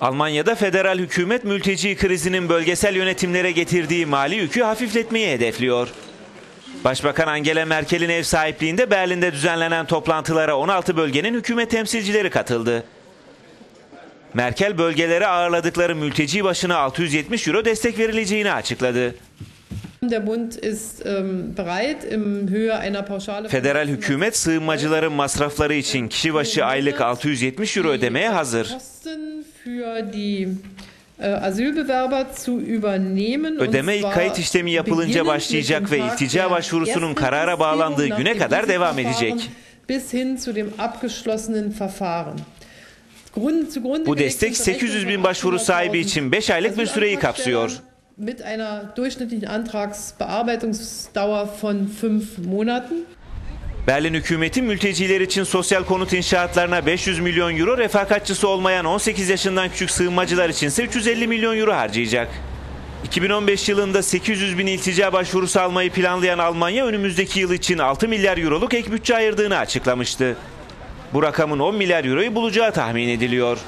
Almanya'da federal hükümet mülteci krizinin bölgesel yönetimlere getirdiği mali yükü hafifletmeyi hedefliyor. Başbakan Angela Merkel'in ev sahipliğinde Berlin'de düzenlenen toplantılara 16 bölgenin hükümet temsilcileri katıldı. Merkel bölgelere ağırladıkları mülteci başına 670 euro destek verileceğini açıkladı. Federal hükümet sığınmacıların masrafları için kişi başı aylık 670 euro ödemeye hazır. Äh, Ödeme kayıt işlemi yapılınca başlayacak ve iltica başvurusunun karara bağlandığı güne kadar devam edecek. Bis hin zu dem abgeschlossenen Verfahren. Grund, zugrunde Bu destek 800 bin başvuru sahibi için 5 aylık bir süreyi kapsıyor. Mit einer durchschnittlichen Antragsbearbeitungsdauer von fünf Monaten. Berlin hükümeti mülteciler için sosyal konut inşaatlarına 500 milyon euro, refakatçısı olmayan 18 yaşından küçük sığınmacılar için ise 350 milyon euro harcayacak. 2015 yılında 800 bin iltica başvurusu almayı planlayan Almanya önümüzdeki yıl için 6 milyar euroluk ek bütçe ayırdığını açıklamıştı. Bu rakamın 10 milyar euroyu bulacağı tahmin ediliyor.